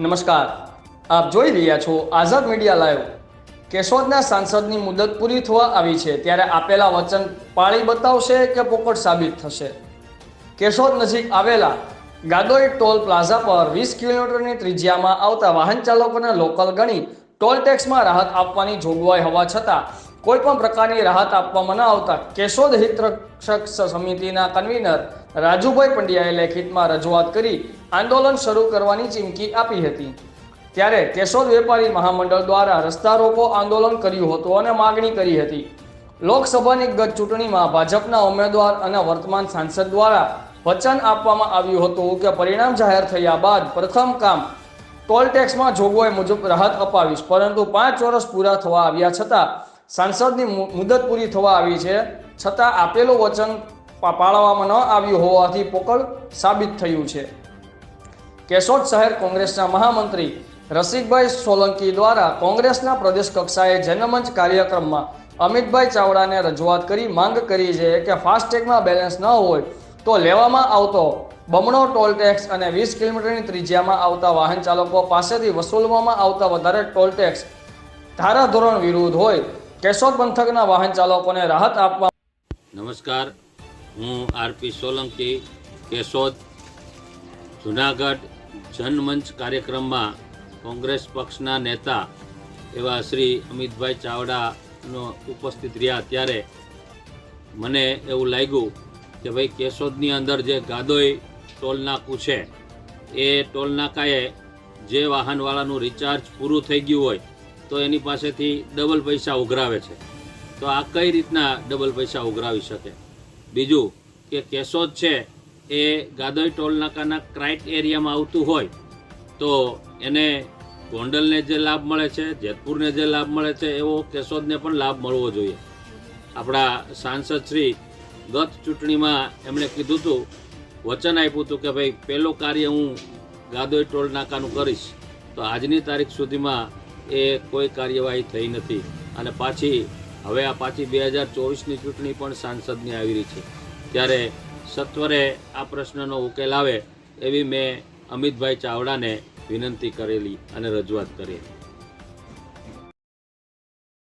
નમસ્કાર. આપ જોઈ રહ્યા છો આઝાદ મીડિયા લાઈવ. કેશોદના સાંસદની મુદત પૂરી થવા આવી છે ત્યારે આપેલા વચન પાળી બતાવશે કે પોકટ સાબિત થશે? કેશોદ નજીક આવેલા ગાદોઈ ટોલ પ્લાઝા પર વીસ કિલોમીટરની ત્રિજ્યામાં આવતા વાહન ચાલકોને લોકલ ગણી ટોલ ટેક્સમાં રાહત આપવાની જોગવાઈ હોવા છતાં કોઈ પણ પ્રકારની રાહત આપવામાં ન આવતા કેશોદ હિતરક્ષક સમિતિના કન્વીનર રાજુભાઈ પંડ્યાએ લેખિતમાં રજૂઆત કરી આંદોલન શરૂ કરવાની ચીમકી આપી હતી. ત્યારે કેશોદ વેપારી મહામંડળ દ્વારા રસ્તા રોકો આંદોલન કર્યું હતું અને માગણી કરી હતી. લોકસભાની ગત ચૂંટણીમાં ભાજપના ઉમેદવાર અને વર્તમાન સાંસદ દ્વારા વચન આપવામાં આવ્યું હતું કે પરિણામ જાહેર થયા બાદ પ્રથમ કામ ટોલ ટેક્સમાં જોગવાઈ મુજબ રાહત અપાવીશ, પરંતુ પાંચ વર્ષ પૂરા થવા આવ્યા છતાં સાંસદની મુદત પૂરી થવા આવી છે. છતાં આપેલું વચન પાળવામાં ન આવ્યું હોવાથી પોકળ સાબિત થયું છે. કેશોદ શહેર કોંગ્રેસના મહામંત્રી રસિકભાઈ સોલંકી દ્વારા કોંગ્રેસના પ્રદેશ કક્ષાએ જનમંચ કાર્યક્રમમાં અમિતભાઈ ચાવડાને રજૂઆત કરી માંગ કરી છે કે ફાસ્ટેગમાં બેલેન્સ ન હોય તો લેવામાં આવતો બમણો ટોલ ટેક્સ અને વીસ કિલોમીટરની ત્રિજ્યામાં આવતા વાહન ચાલકો પાસેથી વસૂલવામાં આવતા વધારે ટોલ ટેક્સ ધારાધોરણ વિરુદ્ધ હોય કેશોદ પંથકના વાહન ચાલકોને રાહત આપવા નમસ્કાર. હું આરપી સોલંકી કેશોદ. જુનાગઢ જનમંચ કાર્યક્રમમાં કોંગ્રેસ પક્ષના નેતા એવા શ્રી અમિતભાઈ ચાવડાનો ઉપસ્થિત રહ્યા ત્યારે મને એવું લાગ્યું કે ભાઈ કેશોદની અંદર જે ગાદોઈ ટોલ નાકું છે, એ ટોલ નાકાએ જે વાહનવાળાનું રિચાર્જ પૂરું થઈ ગયું હોય તો એની પાસેથી ડબલ પૈસા ઉઘરાવે છે. તો આ કઈ રીતના ડબલ પૈસા ઉઘરાવી શકે? બીજું કે કેશોદ છે એ ગાદોઈ ટોલ નાકાના ક્રાઇટ એરિયામાં આવતું હોય, તો એને ગોંડલને જે લાભ મળે છે, જેતપુરને જે લાભ મળે છે, એવો કેશોદને પણ લાભ મળવો જોઈએ. આપણા સાંસદ શ્રી ગત ચૂંટણીમાં એમણે કીધું હતું, વચન આપ્યું હતું કે ભાઈ પહેલું કાર્ય હું ગાદોઈ ટોલ નાકાનું કરીશ, તો આજની તારીખ સુધીમાં એ કોઈ કાર્યવાહી થઈ નથી. અને પાછી, હવે આ પાછી બે હજાર ચોવીસની ચૂંટણી પણ સાંસદની આવી રહી છે. ત્યારે સત્વરે આ પ્રશ્નનો ઉકેલ આવે એવી મેં અમિતભાઈ ચાવડાને વિનંતી કરેલી અને રજૂઆત કરેલી.